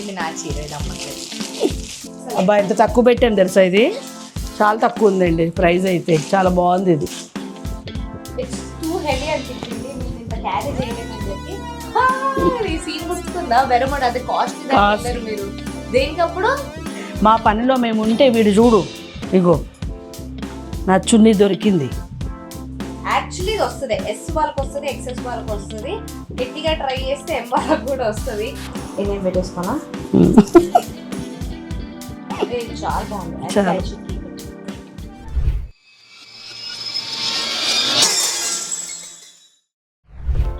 ఇది నా చీర ఇది అమ్మకి అబ్బా ఎంత తక్కువ పెట్టాను తెలుసా ఇది? చాలా తక్కువ ఉందండి ప్రైస్ అయితే. చాలా బాగుంది ఇది. ఇట్స్ టూ హెవీ అనిపించింది నేను ఇంత క్యారీ చేయలేనని చెప్పి. "హా, ఈ సీన్ గుర్తుందా? వెరమడు అది కాస్ట్ Cost. మీరు. దేనికప్పుడు? మా పనిలో మేము ఉంటే వీడు చూడు ఇగో నా చున్నీ దొరికింది. యాక్చువల్లీ ఇది వస్తుంది. ఎస్ వాళ్ళకి వస్తుంది ఎక్సెస్ వాళ్ళకి వస్తుంది. గట్టిగా ట్రై చేస్తే ఎం వాళ్ళకి కూడా వస్తుంది. నేను పెట్టేసుకోనా ఇది చాలా బాగుంది.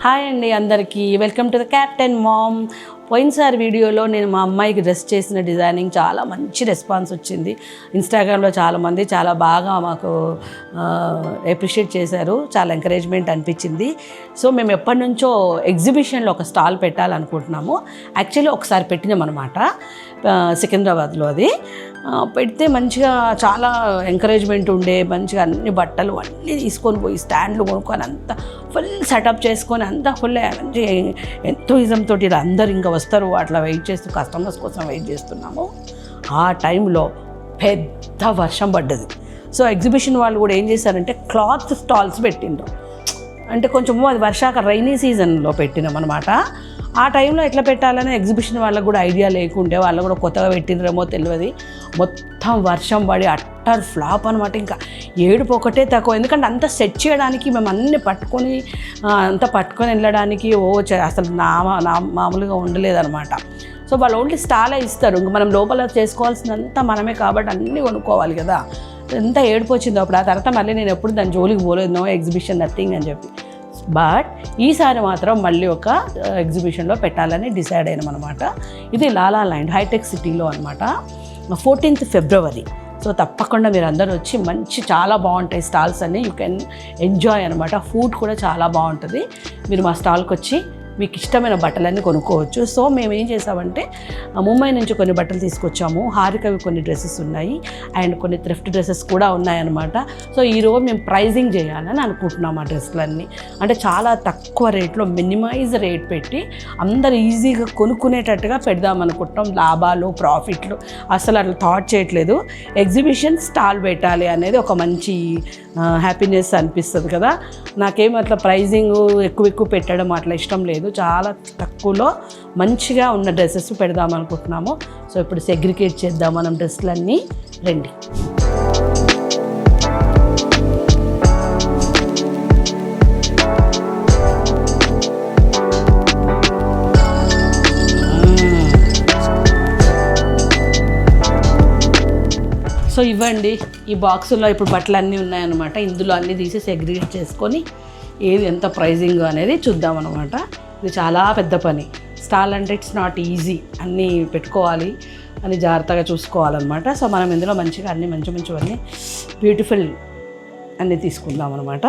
హాయ్ అండి అందరికీ. Welcome to the captain mom పోయినసారి వీడియోలో నేను మా అమ్మాయికి డ్రెస్ చేసిన డిజైనింగ్ చాలా మంచి రెస్పాన్స్ వచ్చింది. ఇన్స్టాగ్రామ్లో చాలామంది చాలా బాగా మాకు అప్రిషియేట్ చేశారు. చాలా ఎంకరేజ్మెంట్ అనిపించింది. సో మేము ఎప్పటి నుంచో ఎగ్జిబిషన్లో ఒక స్టాల్ పెట్టాలనుకుంటున్నాము. యాక్చువల్లీ ఒకసారి పెట్టినాం అనమాట సికింద్రాబాద్లో అది. పెడితే మంచిగా చాలా ఎంకరేజ్మెంట్ ఉండే మంచిగా అన్ని బట్టలు అన్నీ తీసుకొని పోయి స్టాండ్లు కొనుక్కొని అంతా ఫుల్ సెటప్ చేసుకొని అంతా ఫుల్ మంచి ఎంతో ఇజంతో ఇలా అందరు ఇంకా వస్తారు అట్లా వెయిట్ చేస్తూ కస్టమర్స్ కోసం వెయిట్ చేస్తున్నాము. ఆ టైంలో పెద్ద వర్షం పడ్డది. సో ఎగ్జిబిషన్ వాళ్ళు కూడా ఏం చేశారంటే క్లాత్ స్టాల్స్ పెట్టిండ్రు. అంటే కొంచెము అది వర్షాక రైనీ సీజన్లో పెట్టినాం అనమాట ఆ టైంలో ఎట్లా పెట్టాలని ఎగ్జిబిషన్ వాళ్ళకు కూడా ఐడియా లేకుంటే వాళ్ళు కూడా కొత్తగా పెట్టినరేమో తెలియదు మొత్తం వర్షం పడి అట్టర్ ఫ్లాప్ అనమాట ఇంకా ఏడుపు ఒకటే తక్కువ. ఎందుకంటే అంత సెట్ చేయడానికి మేము అన్ని పట్టుకొని అంతా పట్టుకొని వెళ్ళడానికి ఓ అసలు నా నా మామూలుగా ఉండలేదన్నమాట. సో వాళ్ళు ఓన్లీ స్టాలే ఇస్తారు. ఇంక మనం లోపల చేసుకోవాల్సినంత మనమే కాబట్టి అన్నీ కొనుక్కోవాలి కదా. ఎంత ఏడుపు వచ్చిందో అప్పుడు. ఆ తర్వాత మళ్ళీ నేను ఎప్పుడు దాని జోలికి పోలేదు. నో ఎగ్జిబిషన్ నథింగ్ అని చెప్పి. బట్ ఈసారి మాత్రం మళ్ళీ ఒక ఎగ్జిబిషన్లో పెట్టాలని డిసైడ్ అయినాం అనమాట ఇది లాలా ల్యాండ్ హైటెక్ సిటీలో అనమాట ఫోర్టీన్త్ ఫిబ్రవరి సో తప్పకుండా మీరు అందరూ వచ్చి మంచి చాలా బాగుంటాయి స్టాల్స్ అన్ని. యూ కెన్ ఎంజాయ్ అనమాట ఫుడ్ కూడా చాలా బాగుంటుంది. మీరు మా స్టాల్కి వచ్చి మీకు ఇష్టమైన బట్టలన్నీ కొనుక్కోవచ్చు. సో మేము ఏం చేసామంటే ముంబై నుంచి కొన్ని బట్టలు తీసుకొచ్చాము. హారికవి కొన్ని డ్రెస్సెస్ ఉన్నాయి. అండ్ కొన్ని థ్రిఫ్ట్ డ్రెస్సెస్ కూడా ఉన్నాయన్నమాట. సో ఈరోజు మేము ప్రైజింగ్ చేయాలని అనుకుంటున్నాం ఆ డ్రెస్సులన్నీ. అంటే చాలా తక్కువ రేట్లో మినిమైజ్ రేట్ పెట్టి అందరు ఈజీగా కొనుక్కునేటట్టుగా పెడదాం అనుకుంటున్నాం. లాభాలు ప్రాఫిట్లు. అసలు అట్లా థాట్ చేయట్లేదు. ఎగ్జిబిషన్ స్టాల్ పెట్టాలి అనేది ఒక మంచి హ్యాపీనెస్ అనిపిస్తుంది కదా. నాకేం అట్లా ప్రైజింగ్ ఎక్కువ ఎక్కువ పెట్టడం అట్లా ఇష్టం లేదు. చాలా తక్కువలో మంచిగా ఉన్న డ్రెస్సెస్ పెడదాం అనుకుంటున్నాము. సో ఇప్పుడు సెగ్రిగేట్ చేద్దాం మనం డ్రెస్సులన్నీ రండి. సో ఇవ్వండి. ఈ బాక్సుల్లో ఇప్పుడు బట్టలు అన్నీ ఉన్నాయన్నమాట. ఇందులో అన్నీ తీసి సెగ్రిగేట్ చేసుకొని ఏది ఎంత ప్రైజింగ్ అనేది చూద్దాం అనమాట ఇది చాలా పెద్ద పని. స్టాల్ అంటే ఇట్స్ నాట్ ఈజీ అన్నీ పెట్టుకోవాలి అని జాగ్రత్తగా చూసుకోవాలన్నమాట. సో మనం ఇందులో మంచిగా అన్నీ మంచి మంచివన్నీ బ్యూటిఫుల్ అన్నీ తీసుకుందాం అనమాట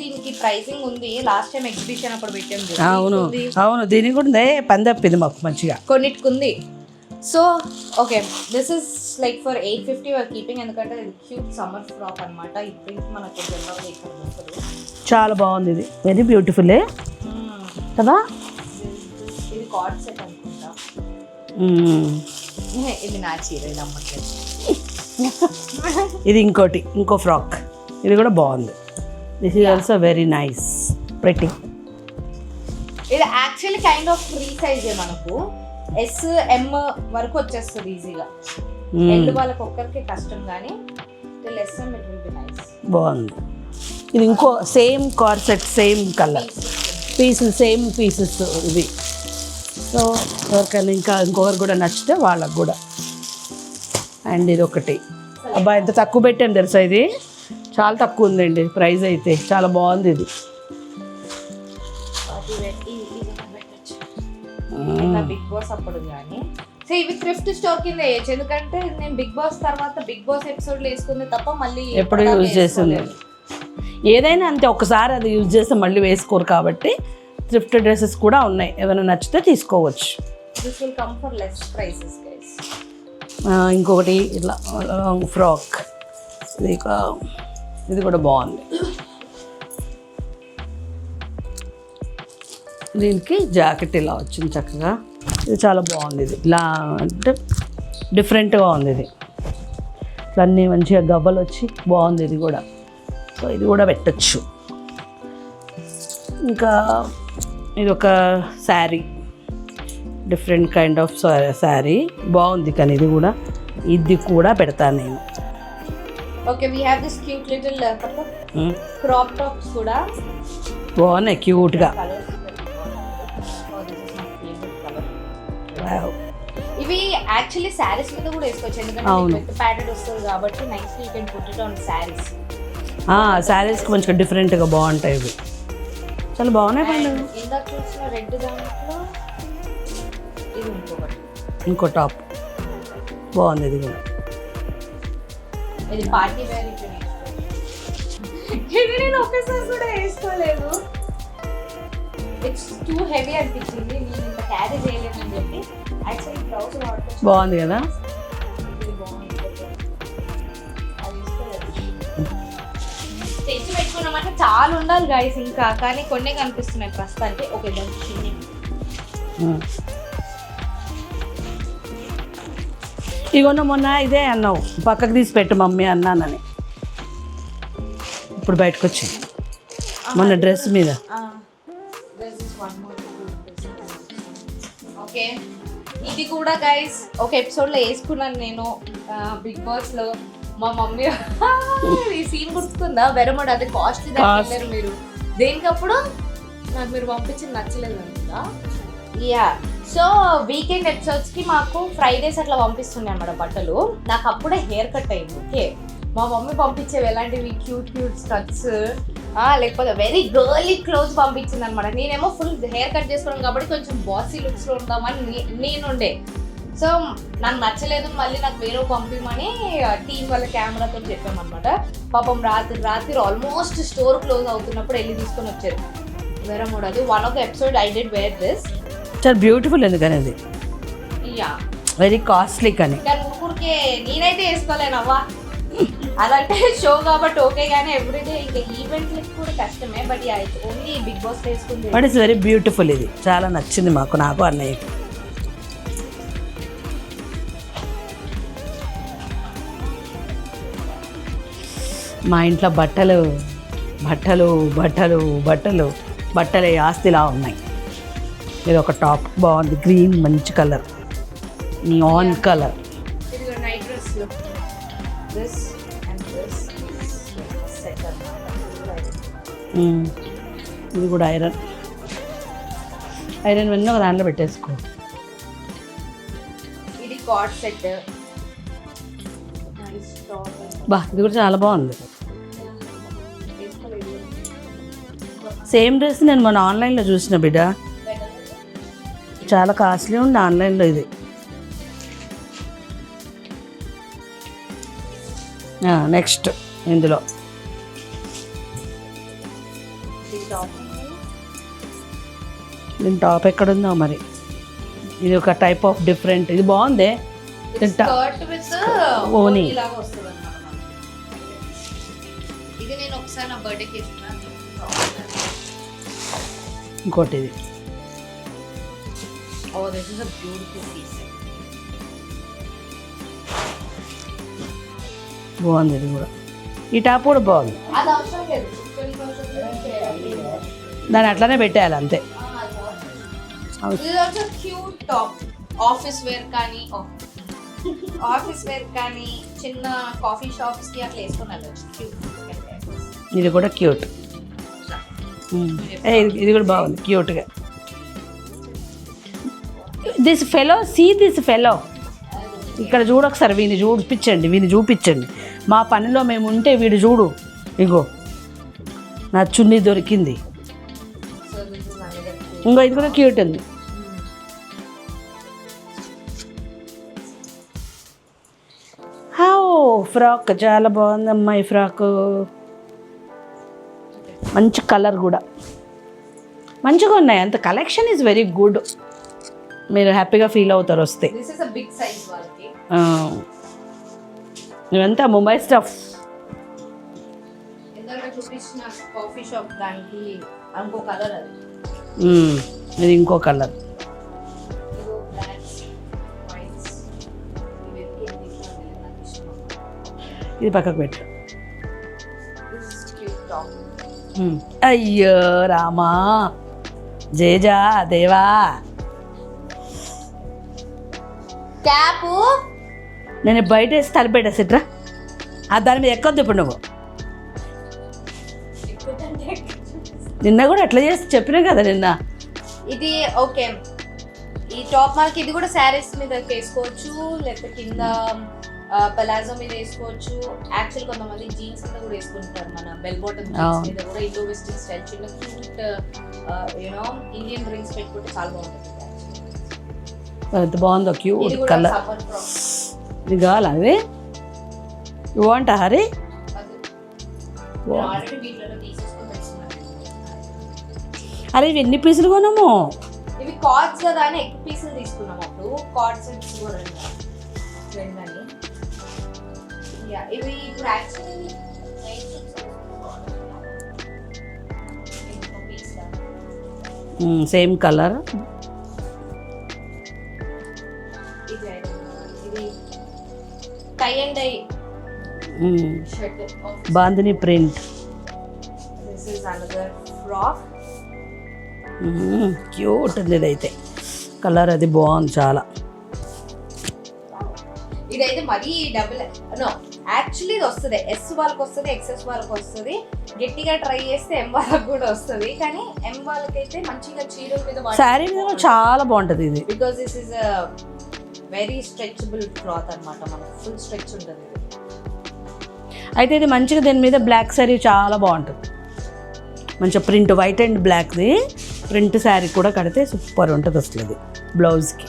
దీనికి ప్రైసింగ్ ఉంది. లాస్ట్ టైం ఎగ్జిబిషన్ అప్పుడు పెట్టాం చూడు. అవును. అవును దీనికి కూడా తప్పింది మాకు మంచిగా. కొన్నిటికి ఉంది so okay this is like for eight fifty worth keeping ఎందుకంటే ఇది క్యూట్ సమ్మర్ ఫ్రాక్ అనమాట ఈ ప్రింట్ మనకు జనరల్గా ఇక్కడ దొరకదు చాలా బాగుంది ఇది. Very beautiful Hmm. కదా? ఇది కార్డ్ సెట్ అనుకుంటా. ఏ, ఇది నా చీర ఇది అమ్మట్లేదు ఇది ఇంకోటి. ఇంకో ఫ్రాక్ ఇది కూడా బాగుంది. This is also very nice pretty ఇది యాక్చువల్లీ కైండ్ ఆఫ్ ఫ్రీ సైజే మనకు. ఎస్ ఎం వరకు వచ్చేస్తుంది ఈజీగా ఎల్ వాళ్ళకి ఒక్కరికి కష్టం కానీ till S M it will be nice బాగుంది. ఇది ఇంకో same corset same colour pieces same pieces ఇది సో ఎవరికైనా ఇంకా ఇంకొకరు కూడా నచ్చితే వాళ్ళకు కూడా. అండ్ ఇది ఒకటి. అబ్బా ఎంత తక్కువ పెట్టాను తెలుసా ఇది? చాలా తక్కువ ఉందండి ప్రైస్ అయితే. చాలా బాగుంది ఇది. బిగ్ బాస్ అప్పుడు కానీ. సో ఇవి థ్రిఫ్ట్ స్టోర్ కింద వేయచ్చు. ఎందుకంటే నేను బిగ్ బాస్ తర్వాత బిగ్ బాస్ ఎపిసోడ్ వేసుకుంది తప్ప మళ్ళీ ఎప్పుడు యూజ్ చేసింది. ఏదైనా అంతే ఒకసారి అది యూజ్ చేస్తే మళ్ళీ వేసుకోరు కాబట్టి థ్రిఫ్ట్ డ్రెస్సెస్ కూడా ఉన్నాయి. ఏమైనా నచ్చితే తీసుకోవచ్చు. This will come for less prices guys ఇంకొకటి ఇట్లా లాంగ్ ఫ్రాక్. ఇది ఇది కూడా బాగుంది. దీనికి జాకెట్ ఇలా వచ్చింది చక్కగా. ఇది చాలా బాగుంది ఇది. ఇలా అంటే డిఫరెంట్గా ఉంది ఇది. అన్నీ మంచిగా గవ్వలు వచ్చి బాగుంది ఇది కూడా. సో ఇది కూడా పెట్టచ్చు. ఇంకా ఇది ఒక sari. Different kind of sari. బాగుంది కానీ ఇది కూడా. ఇది కూడా పెడతాను నేను. Okay we have this cute little crop tops కూడా. బాగున్నాయి క్యూట్గా ఇవి యాక్చువల్లీ శారీస్ మీద కూడా వేసుకోవచ్చు ఎందుకంటే ప్యాటెడ్ వస్తుంది కాబట్టి nice you can put it on saris శారీస్కి మంచిగా డిఫరెంట్గా బాగుంటాయి ఇవి. చాలా బాగున్నాయి పండు. ఇందాక చూసిన రెడ్ దాంట్లో ఇది ఇంకొకటి. ఇంకో టాప్ బాగుంది ఇది కూడా. ఇది పార్టీ వేర్ ఇది నేను ఒకేసారి కూడా వేసుకోలేదు. ఇట్స్ టూ హెవీ అనిపించింది. నేను క్యారీ చేయలేనని చెప్పి. యాక్చువల్లీ బ్లౌజ్ బాగుంది కదా? ఇది బాగుంది. తెచ్చి పెట్టుకున్నామంటే చాలా ఉండాలి గాయస్ ఇంకా. కానీ కొన్నే కనిపిస్తున్నాయి ప్రస్తుతానికి. ఓకే దాని చిన్ని ఇగోన్న మొన్న ఇదే అన్నావు పక్కకు తీసి పెట్టు మమ్మీ అన్నానని. ఇప్పుడు బయటకు వచ్చింది మొన్న డ్రెస్ మీద. ఓకే ఇది కూడా గైస్ ఒక ఎపిసోడ్లో వేసుకున్నాను నేను బిగ్ బాస్లో. మా మమ్మీ ఈ సీన్ గుర్తుందా వెరమడు అది కాస్ట్లీ. దానికి మీరు. దేనికప్పుడు? నాకు మీరు పంపించింది నచ్చలేదు అనుకుంటా. యా సో వీకెండ్ ఎపిసోడ్స్కి మాకు ఫ్రైడేస్ అట్లా పంపిస్తున్నాయి అన్నమాట బట్టలు. నాకు అప్పుడే హెయిర్ కట్ అయింది ఓకే? మా మమ్మీ పంపించేవి ఎలాంటివి? క్యూట్ క్యూట్ స్కట్స్ లేకపోతే వెరీ గర్లీ క్లోజ్ పంపించింది అనమాట నేనేమో ఫుల్ హెయిర్ కట్ చేసుకోవడం కాబట్టి కొంచెం బాసీ లుక్స్లో ఉందామని నే- నేనుండే. సో నాకు నచ్చలేదు మళ్ళీ నాకు వేరే పంపిమని టీం వాళ్ళ కెమెరాతో చెప్పామన్నమాట పాపం రాత్రి రాత్రి ఆల్మోస్ట్ స్టోర్ క్లోజ్ అవుతున్నప్పుడు వెళ్ళి తీసుకొని వచ్చారు. వేరే మూడు అది one of episode I did wear this చాలా బ్యూటిఫుల్ ఎందుకని అది? వెరీ కాస్ట్లీ కానీ. ఊరికే నేనైతే వేసుకోలేనవ్వా అదంటే షో కాబట్టి ఓకే కానీ ఎవ్రీడే ఇంకా ఈవెంట్లకి కూడా కష్టమే బట్ ఓన్లీ బిగ్ బాస్ వేసుకుంది. బట్ ఇట్స్ వెరీ బ్యూటిఫుల్ ఇది. చాలా నచ్చింది మాకు నాకు అన్నయ్యకి. మా ఇంట్లో బట్టలు బట్టలు బట్టలు బట్టలు బట్టలే ఆస్తిలా ఉన్నాయి. ఇది ఒక టాప్. బాగుంది. గ్రీన్ మంచి కలర్. On colour. సెట్ ఇది కూడా ఐరన్. ఐరన్ వెన్న ఒక దాంట్లో పెట్టేసుకో. ఇది కార్డ్ సెట్ బా ఇది కూడా చాలా బాగుంది. సేమ్ డ్రెస్ నేను మన ఆన్లైన్లో చూసిన బిడ్డ. చాలా కాస్ట్లీ ఉంది ఆన్లైన్లో ఇది. నెక్స్ట్ ఇందులో. దీని టాప్ ఎక్కడుందో మరి? ఇది ఒక టైప్ ఆఫ్ డిఫరెంట్. ఇది బాగుంది? ఓని. లాగా వస్తుంది ఓ this is a beautiful piece బాగుంది ఇది కూడా. ఈ టాప్ కూడా బాగుంది. దాన్ని అట్లానే పెట్టేయాలి అంతే. Cute top. ఆఫీస్ వేర్ కానీ ఆఫీస్ వేర్ కానీ చిన్న కాఫీ షాప్స్కి అట్లా వేసుకుని వెళ్ళచ్చు. క్యూట్ ఇది కూడా క్యూట్. ఇది కూడా బాగుంది. క్యూట్గా. This fellow see this fellow ఇక్కడ చూడు ఒకసారి వీని చూపించండి వీని చూపించండి. మా పనిలో మేము ఉంటే వీడు చూడు. ఇగో నా చున్నీ దొరికింది. ఇంకో ఇది కూడా క్యూట్ ఉంది. హో ఫ్రాక్ చాలా బాగుంది అమ్మాయి ఫ్రాక్ మంచి కలర్ కూడా. మంచిగా ఉన్నాయి. అంత కలెక్షన్ ఈజ్ వెరీ గుడ్ మీరు హ్యాపీగా ఫీల్ అవుతారు వస్తే. ఇవంతా ముంబై స్టఫ్. ఇది ఇంకో కలర్. ఇది పక్కకు పెట్టు. అయ్యో రామా. జేజా దేవా. క్యాప్ నేను బయట వేసి తలపెట్టేసిట్రా ఆ దాని మీద ఎక్కొద్దు ఇప్పుడు నువ్వు. నిన్న కూడా ఎట్లా చేసి చెప్పినా కదా నిన్న. ఇది ఓకే. ఈ టాప్ మార్క్ ఇది కూడా శారీస్ మీద వేసుకోవచ్చు లేకపోతే కింద పలాజో మీద వేసుకోవచ్చు. యాక్చువల్ కొంతమంది జీన్స్ మీద కూడా వేసుకుంటారు మన బెల్ బాటమ్ జీన్స్. మీద కూడా. ఇండో వెస్టర్న్ స్టైల్ చిన్న cute you know Indian drinks పెట్టుకుంటే చాలా బాగుంటుంది. ఎంత బాగుందో క్యూట్ కలర్. ఇది కావాలా అది? ఇవ్వంట హరి అరే ఇవి ఎన్ని పీసులు కొనము? ఇవి కార్డ్స్ కదా అని ఎక్కువ పీసులు తీసుకున్నాం అప్పుడు. కార్డ్స్ యా ఇవి ఇప్పుడు actually same colour tie and bandhani print this is another frock cute ఉంది ఇదైతే కలర్ అది బాగుంది చాలా. ఇదైతే మరీ డబుల్ నో యాక్చువల్లీ ఇది వస్తుంది. ఎస్ వాళ్ళకి వస్తుంది ఎక్సెస్ వాళ్ళకి వస్తుంది. గట్టిగా ట్రై చేస్తే ఎం వాళ్ళకి కూడా వస్తుంది. కానీ ఎం వాళ్ళకైతే మంచిగా చీరల మీద శారీ మీద చాలా బాగుంటుంది ఇది. Because this is very stretchable cloth అన్నమాట. మనకు ఫుల్ స్ట్రెచ్ ఉంటుంది అయితే ఇది మంచిగా దీని మీద బ్లాక్ శారీ చాలా బాగుంటుంది. మంచిగా ప్రింట్ వైట్ అండ్ బ్లాక్ది ప్రింట్ శారీ కూడా కడితే సూపర్ ఉంటుంది అసలు ఇది బ్లౌజ్కి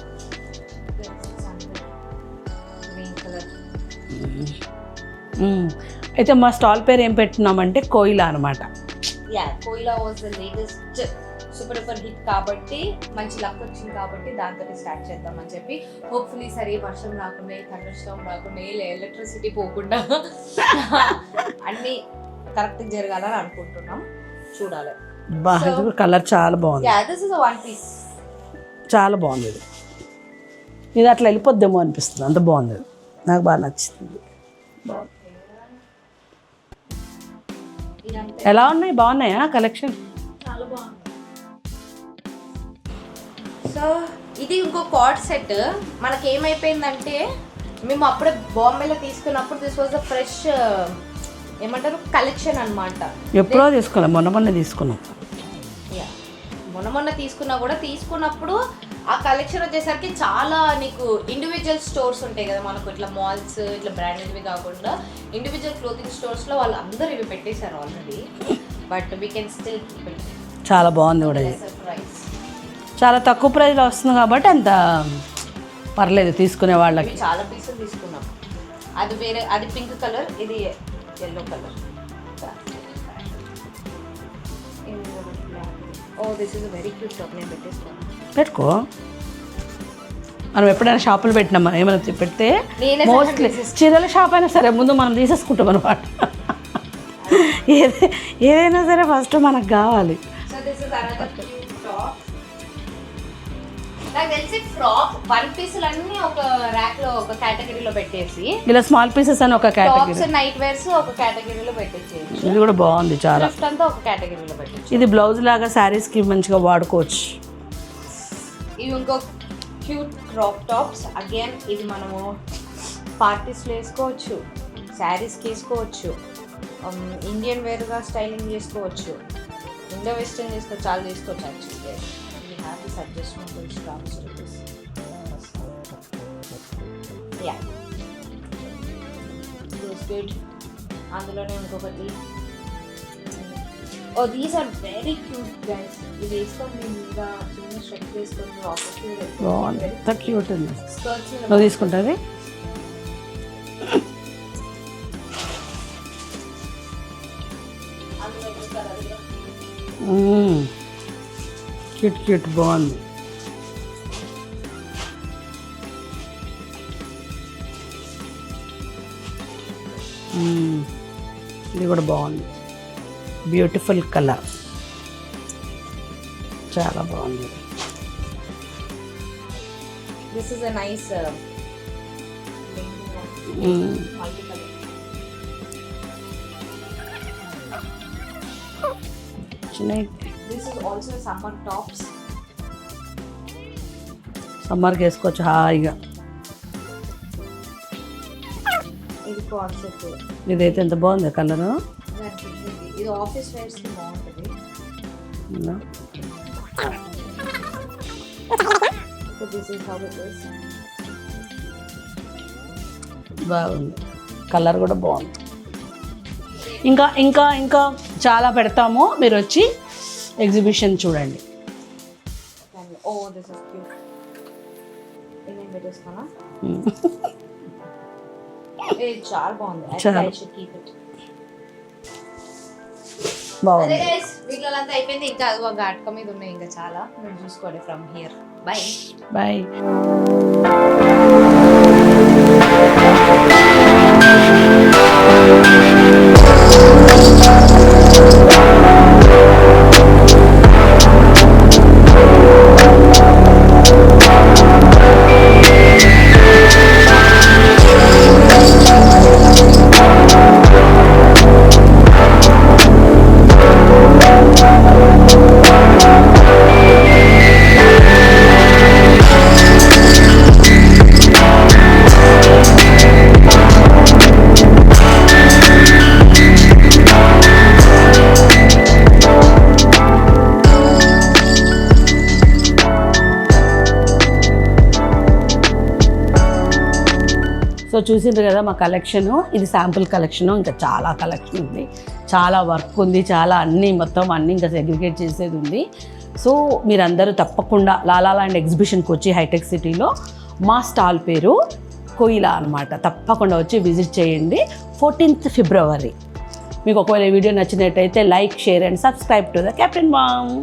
అయితే మా స్టాల్ పేరు ఏం పెట్టినామంటే కోయిలా అనమాట యా కోయిలా was the latest super duper hit కాబట్టి మంచి లక్ వచ్చింది కాబట్టి దాంతో స్టార్ట్ చేద్దామని చెప్పి హోప్ఫుల్లీ సరే వర్షం రాకుండా థండర్ స్టామ్ రాకుండా ఎలక్ట్రిసిటీ పోకుండా అన్ని కరెక్ట్ జరగాలని అనుకుంటున్నాం. చూడాలి. కలర్ చాలా బాగుంది. Yeah this is one piece చాలా బాగుంది ఇది. ఇది అట్లా వెళ్ళిపోద్దేమో అనిపిస్తుంది. అంత బాగుంది. నాకు బాగా నచ్చింది. ఎలా ఉన్నాయి? బాగున్నాయా కలెక్షన్ సో ఇది ఇంకో కార్డ్ సెట్ మనకి ఏమైపోయిందంటే మేము అప్పుడే బాంబేలో తీసుకున్నప్పుడు దిస్ వాజ్ ద ఫ్రెష్ ఏమంటారు కలెక్షన్ అన్నమాట. ఎప్పుడో తీసుకున్నాం మొన్న మొన్న తీసుకున్నాం. యా మొన్న మొన్న తీసుకున్నా కూడా తీసుకున్నప్పుడు ఆ కలెక్షన్ వచ్చేసరికి చాలా నీకు ఇండివిజువల్ స్టోర్స్ ఉంటాయి కదా మనకు. ఇట్లా మాల్స్ ఇట్లా బ్రాండెడ్వి కాకుండా ఇండివిజువల్ క్లోతింగ్ స్టోర్స్లో వాళ్ళు అందరూ ఇవి పెట్టేశారు already but we can still చాలా బాగుంది కూడా చాలా తక్కువ ప్రైస్లో వస్తుంది కాబట్టి అంత పర్లేదు తీసుకునే వాళ్ళకి. చాలా పీసులు తీసుకున్నాం. అది వేరే అది పింక్ కలర్ ఇది yellow colour. Oh this is very cute top నేను పెట్టేస్తాను. పెట్టుకో. మనం ఎప్పుడైనా షాపులు పెట్టినాం మనం ఏమైనా పెడితే మోస్ట్లీ చీరల షాప్ అయినా సరే ముందు మనం తీసేసుకుంటాం అనమాట ఏదే ఏదైనా సరే ఫస్ట్ మనకు కావాలి. నాకు తెలిసి ఫ్రాక్ వన్ పీసులు అన్ని ఒక ర్యాక్లో ఒక కేటగిరీలో పెట్టేసి ఇలా స్మాల్ పీసెస్ అని ఒక కేటగిరీ టాప్స్ నైట్ వేర్స్ ఒక కేటగిరీలో పెట్టేసి ఇది కూడా బాగుంది చాలా. డ్రెస్ అంతా ఒక కేటగిరీలో పెట్టేసి ఇది బ్లౌజ్ లాగా శారీస్కి మంచిగా వాడుకోవచ్చు. ఇవి ఇంకో క్యూట్ క్రాప్ టాప్స్ అగైన్ ఇది మనము పార్టీస్లో వేసుకోవచ్చు శారీస్కి వేసుకోవచ్చు ఇండియన్ వేర్గా స్టైలింగ్ చేసుకోవచ్చు. ఇండో వెస్టర్న్ చేసుకోవచ్చు చాలా చేసుకోవచ్చు actually we have this adjustment straps yeah good అందులోనే ఇంకొకటి ఓ these are very cute guys ఇది వేసుకొని మీరు మీద చిన్న షర్ట్ వేసుకొని ఆఫీస్కి ఎంత క్యూట్ ఉంది. నువ్వు తీసుకుంటుంది అందులో క్యూట్ క్యూట్ బాగుంది. ఇది కూడా బాగుంది. బ్యూటిఫుల్ కలర్ చాలా బాగుంది. దిస్ ఇస్ నైస్ చిన్న this is also summer tops సమ్మర్కి వేసుకోవచ్చు హాయిగా. ఇది కాన్సెప్ట్ ఇదైతే ఎంత బాగుంది కలరు? ఇది ఆఫీస్ వేర్స్కి బాగుంటుంది. So this is how it is బాగుంది. కలర్ కూడా బాగుంది. ఇంకా ఇంకా ఇంకా చాలా పెడతాము. మీరు వచ్చి ఎగ్జిబిషన్ చూడండి. ఓ దిస్ ఇస్ క్యూట్ పెట్టేస్తానా చాలా బాగుంది. ఐ షుడ్ కీప్ ఇట్ అదే బాగుంది. గైస్ వీటిలో అంతా అయిపోయింది. ఇంకా అదిగో ఘాటక మీద ఉన్నాయి ఇంకా చాలా. మీరు చూసుకోండి ఫ్రమ్ హియర్ బై బాయ్ చూసిండ్రు కదా మా కలెక్షను? ఇది శాంపుల్ కలెక్షను ఇంకా చాలా కలెక్షన్ ఉంది. చాలా వర్క్ ఉంది చాలా అన్నీ మొత్తం అన్నీ ఇంకా సెగ్రిగేట్ చేసేది ఉంది. సో మీరందరూ తప్పకుండా లాలా ల్యాండ్ ఎగ్జిబిషన్కి వచ్చి హైటెక్ సిటీలో మా స్టాల్ పేరు కోయిలా అనమాట తప్పకుండా వచ్చి విజిట్ చేయండి. Fourteenth February. మీకు ఒకవేళ వీడియో నచ్చినట్టయితే like share and subscribe to the captain mom